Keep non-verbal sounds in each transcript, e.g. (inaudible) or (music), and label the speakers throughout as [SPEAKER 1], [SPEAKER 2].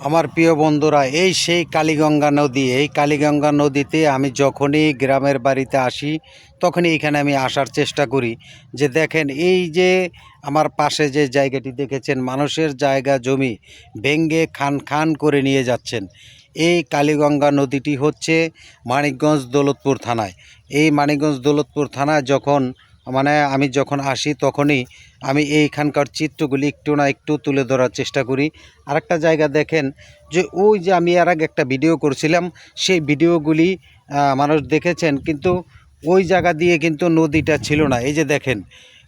[SPEAKER 1] আমার প্রিয় বন্ধুরা, এই সেই কালীগঙ্গা নদী, এই কালীগঙ্গা নদীতে আমি যখনই গ্রামের বাড়িতে আসি, তখনই এখানে আমি আসার চেষ্টা করি। যে দেখেন, এই যে আমার পাশে যে জায়গাটি দেখেছেন, মানুষের জায়গা, জমি ভেঙ্গে খান খান করে নিয়ে যাচ্ছেন। এই কালীগঙ্গা নদীটি হচ্ছে মানিকগঞ্জ দৌলতপুর থানায়। এই মানিকগঞ্জ দৌলতপুর থানায় যখন মানে আমি যখন আসি তখনই আমি এইখানকার চিত্রগুলি একটু না একটু তুলে ধরার চেষ্টা করি। আরেকটা জায়গা দেখেন যে ওই যে আমি এর আগে একটা ভিডিও করছিলাম, সেই ভিডিওগুলি মানুষ দেখেছেন কিন্তু ওই জায়গা দিয়ে কিন্তু নদীটা ছিল না। এই যে দেখেন,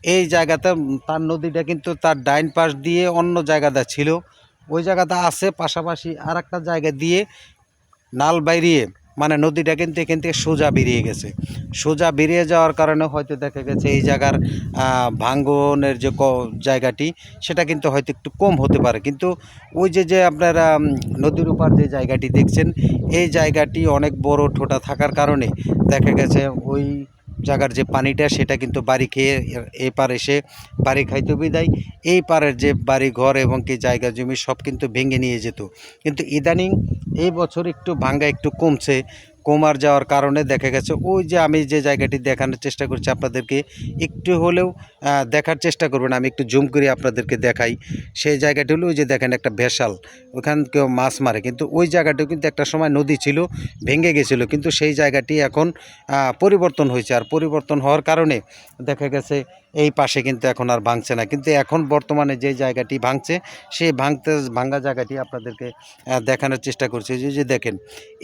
[SPEAKER 1] এই জায়গাতে তার নদীটা কিন্তু তার ডাইন পাশ দিয়ে অন্য জায়গাটা ছিল। ওই জায়গাটা আছে পাশাপাশি আর একটা জায়গা দিয়ে নাল বাইরিয়ে মানে নদীটা কিন্তু এখান থেকে সোজা বেরিয়ে গেছে। সোজা বেরিয়ে যাওয়ার কারণে হয়তো দেখা গেছে এই জায়গার ভাঙ্গনের যে জায়গাটি, সেটা কিন্তু হয়তো একটু কম হতে পারে। কিন্তু ওই যে যে আপনারা নদীর উপর যে জায়গাটি দেখছেন, এই জায়গাটি অনেক বড় ঠোঁটা থাকার কারণে দেখা গেছে ওই জায়গার যে পানিটা, সেটা কিন্তু বাড়ি খেয়ে এপার এসে বাড়ি খাইতে বিদায়। এই পারের যে বাড়ি ঘর এবং কি জায়গা জমি সব কিন্তু ভেঙে নিয়ে যেত। কিন্তু ইদানিং এই বছর একটু ভাঙ্গা একটু কমছে। কমার যাওয়ার কারণে দেখা গেছে, ওই যে আমি যে জায়গাটি দেখানোর চেষ্টা করছি আপনাদেরকে, একটু হলেও দেখার চেষ্টা করবেন, আমি একটু জুম করে আপনাদেরকে দেখাই। সেই জায়গাটি হলো ওই যে দেখেন একটা ভেসাল, ওখান কেউ মাছ মারে, কিন্তু ওই জায়গাটিও কিন্তু একটা সময় নদী ছিল, ভেঙে গেছিল, কিন্তু সেই জায়গাটি এখন পরিবর্তন হয়েছে। আর পরিবর্তন হওয়ার কারণে দেখা গেছে এই পাশে কিন্তু এখন আর ভাঙছে না। কিন্তু এখন বর্তমানে যে জায়গাটি ভাঙছে, সেই ভাঙতে ভাঙ্গা জায়গাটি আপনাদেরকে দেখানোর চেষ্টা করছি। যে যে দেখেন,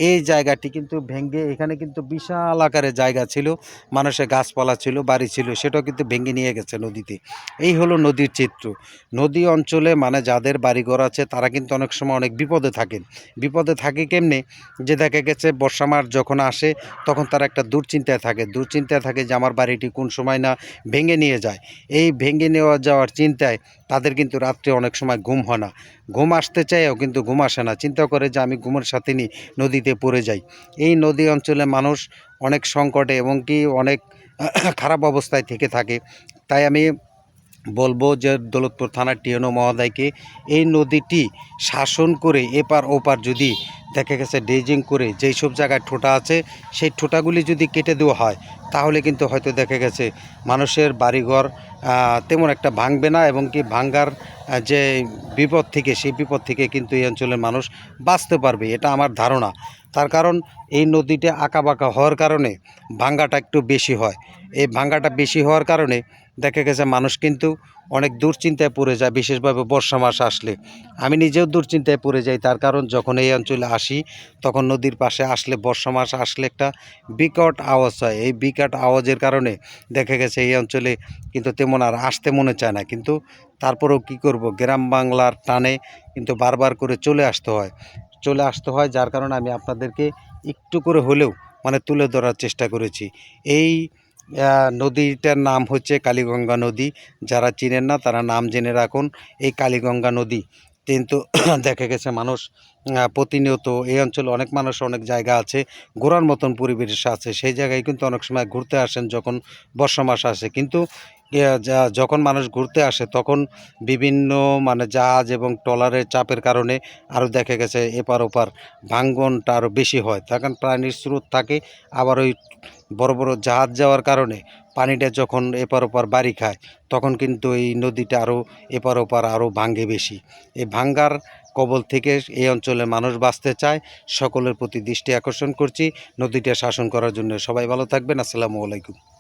[SPEAKER 1] এই জায়গাটি কিন্তু ভেঙে, এখানে কিন্তু বিশাল আকারে জায়গা ছিল। মানুষের গাছপালা ছিল, বাড়ি ছিল, সেটাও কিন্তু ভেঙে নিয়ে গেছে নদীতে। এই হলো নদীর চিত্র। নদী অঞ্চলে মানে যাদের বাড়িঘর আছে, তারা কিন্তু অনেক সময় অনেক বিপদে থাকেন বিপদে থাকে কেমনে? যে দেখা গেছে, বর্ষা মাস যখন আসে, তখন তারা একটা দুশ্চিন্তায় থাকে। দুশ্চিন্তায় থাকে যে আমার বাড়িটি কোন সময় না ভেঙে নিয়ে যায়। এই ভেঙে নেওয়া যাওয়ার চিন্তায় তাদের কিন্তু রাত্রে অনেক সময় ঘুম হয় না। ঘুম আসতে চাইও কিন্তু ঘুম আসে না। চিন্তা করে যে আমি ঘুমের সাথে নিই, নদীতে পড়ে যাই। এই নদী অঞ্চলে মানুষ অনেক সংকটে এবং কি অনেক (coughs) খারাপ অবস্থায় থেকে থাকে। তাই আমি বলব যে দৌলতপুর থানার টিএনও মহোদয়কে এই নদীটি শাসন করে এপার ওপার যদি দেখা গেছে ড্রেজিং করে যেই সব জায়গায় ঠোঁটা আছে, সেই ঠোঁটাগুলি যদি কেটে দেওয়া হয়, তাহলে কিন্তু হয়তো দেখা গেছে মানুষের বাড়িঘর তেমন একটা ভাঙবে না এবং কি ভাঙ্গার যে বিপদ থেকে, সেই বিপদ থেকে কিন্তু এই অঞ্চলের মানুষ বাঁচতে পারবে, এটা আমার ধারণা। তার কারণ এই নদীটা আঁকাবাঁকা হওয়ার কারণে ভাঙ্গাটা একটু বেশি হয়। এই ভাঙ্গাটা বেশি হওয়ার কারণে দেখা গেছে মানুষ কিন্তু অনেক দুশ্চিন্তায় পড়ে যায়, বিশেষভাবে বর্ষা মাস আসলে। আমি নিজেও দুশ্চিন্তায় পড়ে যাই, তার কারণ যখন এই অঞ্চলে আসি, তখন নদীর পাশে আসলে বর্ষা মাস আসলে একটা বিকট আওয়াজ হয়। এই বিকট আওয়াজের কারণে দেখা গেছে এই অঞ্চলে কিন্তু তেমন আর আসতে মনে চায় না। কিন্তু তারপরেও কি করব? গ্রাম বাংলার টানে কিন্তু বারবার করে চলে আসতে হয়। চলে আসতে হয়, যার কারণে আমি আপনাদেরকে একটু করে হলেও মানে তুলে ধরার চেষ্টা করেছি। এই নদীটার নাম হচ্ছে কালীগঙ্গা নদী। যারা চিনেন না, তারা নাম জেনে রাখুন। এই কালীগঙ্গা নদী কিন্তু (coughs) দেখা গেছে মানুষ প্রতিনিয়ত এই অঞ্চলে অনেক মানুষ, অনেক জায়গা আছে ঘোরার মতন পরিবেশ আছে। সেই জায়গায় কিন্তু অনেক সময় ঘুরতে আসেন যখন বর্ষা মাস আসে। কিন্তু যখন মানুষ ঘুরতে আসে তখন বিভিন্ন মানে জাহাজ এবং ট্রলারের চাপের কারণে আরও দেখা গেছে এপার ওপার ভাঙ্গনটা আরও বেশি হয়। তখন প্রাণীর স্রোত থাকে। আবার ওই বড় বড় জাহাজ যাওয়ার কারণে পানিটা যখন এপার ওপার বাড়ি খায় তখন কিন্তু এই নদীটা আরও এপার ওপার আরও ভাঙ্গে বেশি। এই ভাঙ্গার কবল থেকে এই অঞ্চলের মানুষ বাঁচতে চায়। সকলের প্রতি দৃষ্টি আকর্ষণ করছি। নদীটা শাসন করার জন্য সবাই ভালো থাকবেন। আসসালামু আলাইকুম।